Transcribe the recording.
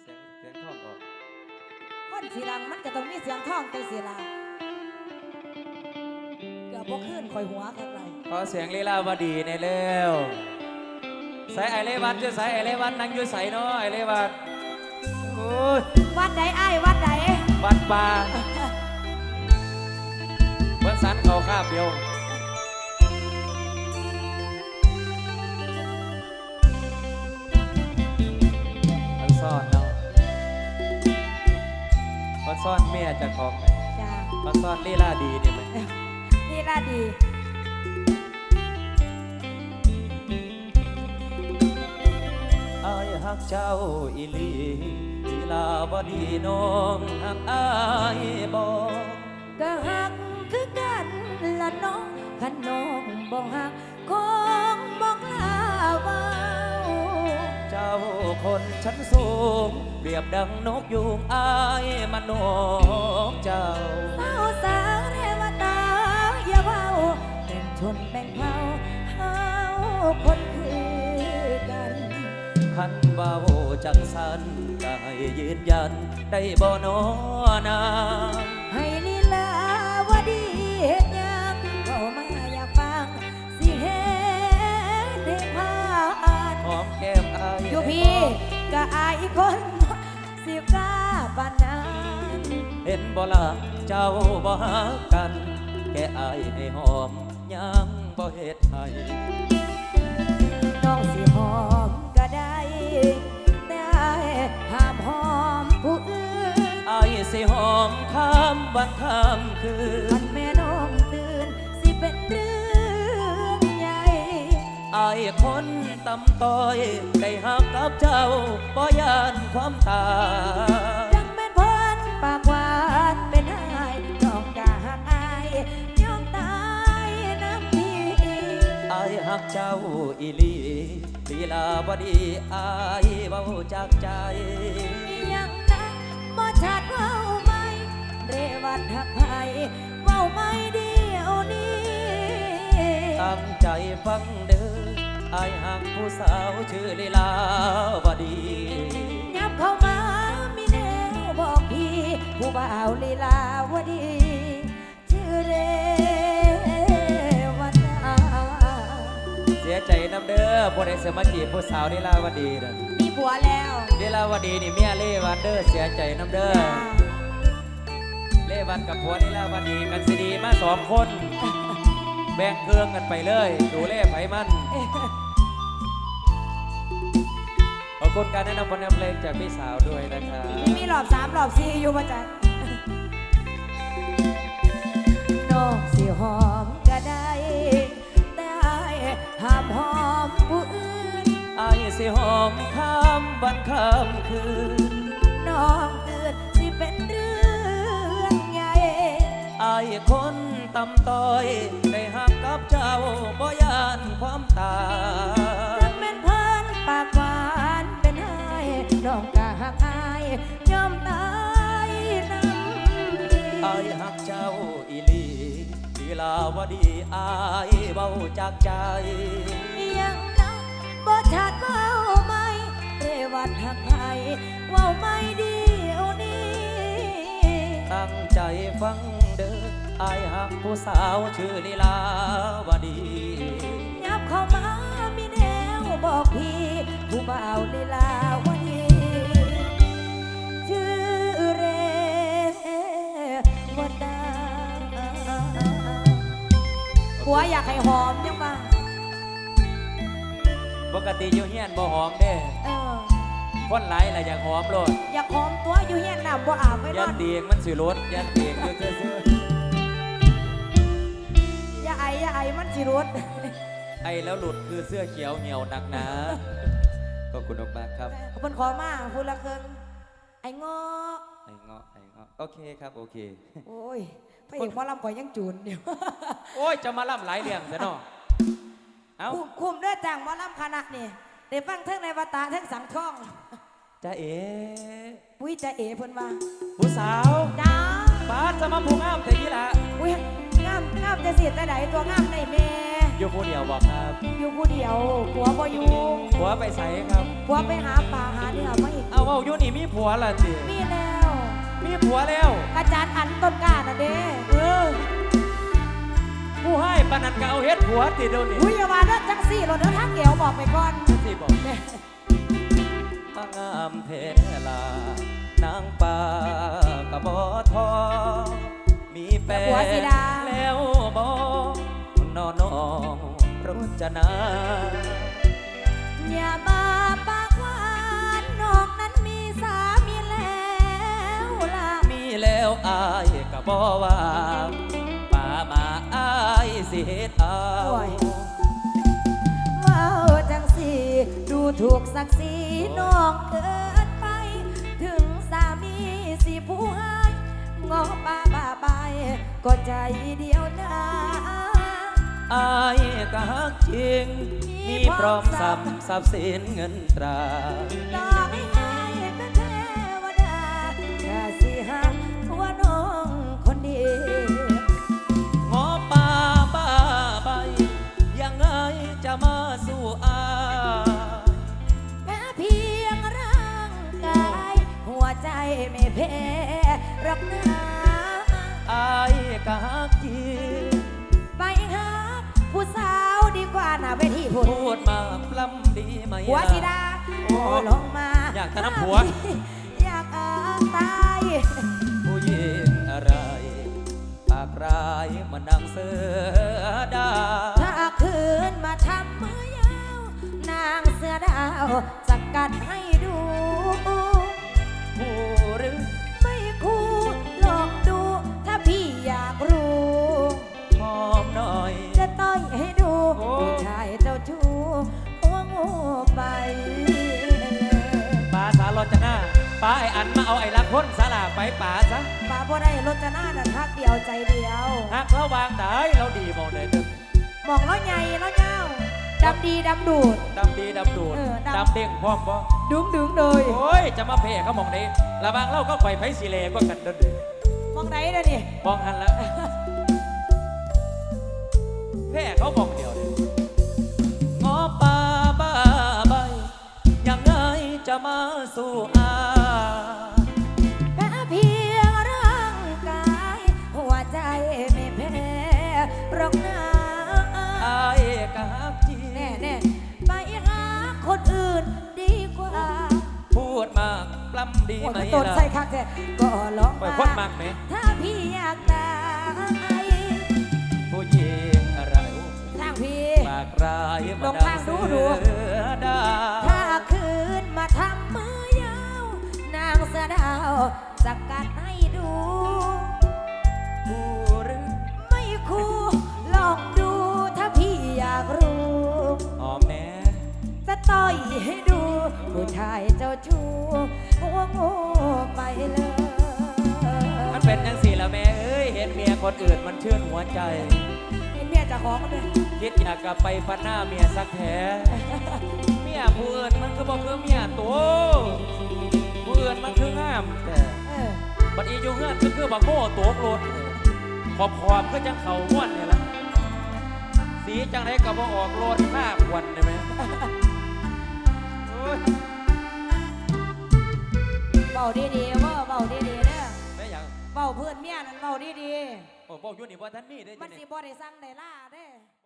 เสียงเสียงท่องออกคนสีดังมันก็ต้องมีเสียงท่องจังสีละเกือบบ่ขึ้นข่อยหัวข้างในขอเสียงลีลาวดีในอยเร็วใส่ไอเลวันจะใส่ไอเลวันนั่งอยู่ใส่เนาะไอเลวันโอ้ยวัดใดไอ้ายวัดใดวัดป่าเบิ้สันเขาคาบเดียว ซ่อนเมียเจะของไหมจ้ามันซ่อนลีลาดีนี่ไหมนี่ล่ะดีอายหักเจ้าอีหลีลีลาบดีน้องหักอายบอกก็หักคือกันละน้องขันน้องบ่หัก คนชั้นสูง เปรียบดังนกยูงอายมันนกเจ้าเฝ้าสางเทวตาอย่าเว้าเป็นชนแบ่งเผ่าเฮาคนคือกันขันเบาจังสันก็ให้ยืนยันได้บ่นอนาใก็อายคนสิกล้าปานนั้นเห็นบ่ละเจ้าบ่หักกัน แค่อายให้หอมยังบ่เฮ็ดให้น้องสิหอมก็ได้ แต่อายห้ามหอมผู้อื่นอายสิหอมข้ามวันข้ามคืนคันแม่น้องตื่นสิเป็นเรื่องใหญ่อายคน ตำต้อยได้หักกับเจ้าบ่ยานความตายดังเป็นพรปากหวานเป็นหายน้องกะหักอายยอมตายน้ำพี่อายหักเจ้าอีหลีลีลาบดีอายเว้าจากใจยังนะบ่ชัดเว้าไหมเรวัดหักไผเว้าไม่เดียวนี้ตั้งใจฟังเด้ ออายหักผู้สาวชื่อลีลาวดียับเข้ามามีแนวบอกพี่ผู้บ่าวลีลาวดี ชื่อเรวัดนาเสียใจน้ำเด้อผู้ใดเสมาจีบผู้สาวลีลาวดีนะมีผัวแล้วลีลาวดีนี่เมียเล่วันเด้อเสียใจน้ำเด้อเล่วันกับผัวลีลาวดีกันสิดีมาสองคน แบ่งเครื่องกันไปเลย ดูเล่ไผมัน ขอบคุณการแนะนำผลงานเพลงจากพี่สาวด้วยนะครับมีมีรอบสามรอบสี่อยู่มาจันน้องสิหอมก็ได้ แต่อายห้ามหอมผู้อื่นอายสิหอมข้ามวันข้ามคืนน้องเกิดสิเป็นเรื่องใหญ่อายคนตำต้อย ตายทั้งเป็นเพิ่นปากหวานเป็นไห้น้องกะหักอายยอมตายน้ำดีอายหักเจ้าอีหลีลีลาวดีอายเบาจากใจ ยังนะบ่ชัดเว้าไหมเรวัดหักไผเว้าไม่เดียวนี้ตั้งใจฟังเด้ออายหักผู้สาวชื่อลีลาวดียับ เข้ามามีแนวบอกพี่ผู้บ่าวลีลาวดีชื่อเรวดาผัวอยากให้หอมยังมาปกติอยู่เฮียนบ่หอมเด้เออคนหลายละอยากหอมโลดอยากหอมตัวอยู่เฮียนน้ำบ่อาบไว้นยัอนนเตียงมันสิรถยันเตียงอยู่ซื่อย่าไออย่าไอมันสิรด อ้แล้วหลุดคือเสื้อเขียวเหี่ยวหนักหนาขอบคุณมากๆครับขอบคุณขอมาพูดละเคิงไอ้งอไอ้เงาะไอ้เงาะโอเคครับโอเค โอ้ยพระเอกหมอลำก่อยยังจูนอยู่โอ้ยจะมาล่ำหลายเรื่องซะเนาะเอ้าคุมคุมเด้อจ้างหมอลำคณะนี่ได้ฟังเทั้งในวตาเทั้งสังท่องจ้าเอ๋อุ้ยจะเอ๋เพิ่นว่าผู้สาวจ้าป้าดจะมาพูงอ้ามแต่ยี่ละอุ้ยงามงามจะสิแต่ใดตัวงามในแม่ อยู่ผู้เดียวบอกครับอยู่ผู้เดียวผัวบ่อยู่หัวไปใส่ครับ ผัวไปหาปลาหาเนื้อมาอีกเอาเว้าอยู่นี่มีผัวล่ะสิมีแล้ว มีผัวแล้วอาจารย์อันต้นกล้าน่ะเด้เออผู้ให้ปานนันก็เอาเฮ็ดผัวติเดี๋ยวนี้อุ้ยอย่าว่าเด้อจังสี่รถเด้อทางเดียวบอกไปก่อนสิบอกแม่มางามเทลานางป่ากระบอทอมีแฟน รจนาอย่ามาปากหวานนอกนั้นมีสามีแล้วล่ะ มีแล้วอายก็บอว่าป่ามาอายสิเฮ็ดเอาโอ้ย ว้าวจังสีดูถูกศักดิ์ศรีน้องเกินไป ถึงสามีสิผู้ให้งอป้าบ้าไปก็ใจเดียวนะ อาย ก็ฮักจริง มีพร้อมสับทรัพย์สินเงินตราต่อให้อายเป็นเทวดาก็สิหักว่าน้องคนเดียวงอป่าบ้าใบยังไงจะมาสู้อายแม้เพียงร่างกาย หัวใจไม่แพ้รักนาอายก็ฮักจริง ผู้สาวดีกว่าหน้าเวทีพูดพูดมาปล้ำดีไหมหัวล่ะสีดาโอ้โอ้ลงมาอยากจะน้ำผัว อยากอาตาย ผู้หญิงอะไร ปากร้ายมานั่งเสือดาถ้าคืนมาทำมือยาว นางเสือดาวสกัดให้ ปลาไออันมาเอาไอ้ลักพ้นสาลาไปป่าซะป่าบ่ได้รถจะหน้าดันทักเดียวใจเดียวหากเขาวางได้เราดีมองเลยเด้อมองแล้วใหญ่แล้วเงาดำดีดำดูดดำดีดำดูดเออดำดำเด้งพร้อมบ่ดึงดึงเลยโอ้ยจะมาเพ่เขามองนี้ระบางเล่าก็ไข่ไผ่สีเลก็กันเดินมองไหนเด้อนี่มองหันแล้วแพ่เขามองเดียวเลยงอป่าบ้าใบยังไงจะมาสู้อา ล้ำดีโอ้ยไหมก็ตนล่ะใส่คักแท้ก็ลองปล่อยมาคนมากไหมถ้าพี่อยากตายผู้หญิงอะไรทางพี่ปากร้ายลมางทางดูดูเสือดาถ้าคืนมาทำมือยาว นางเสือดาวสกัดให้ดูผู้หรือไม่คู่ลองดูถ้าพี่อยากรู้หอมแน่จะต่อยให้ดู ผู้ชายเจ้าชู้หัวงูไปเลย มันเป็นจังสี่ละแม่เอ้ยเห็นเมียคนอื่นมันชื่นหัวใจเห็นเมียจะของเลยคิดอยากกลับไปฟันหน้าเมียสักแผลเมียผู้อื่นมันก็บอกคือเมียตัวผู้อื่นมันคืองามแต่เออบัดอีอยู่เงื่อนก็คือบักโม่ตัวโกรธขอบขอบๆคือจังเขาม้วนเนี่ยละสีจังไรก็บ่ออกโลดข้าควันได้ไหม ดีโอ้บอกอยู่นี่ว่าท่านมีได้ๆจัมันงสินี่บ่ได้สั่งได้ล่าเด้อ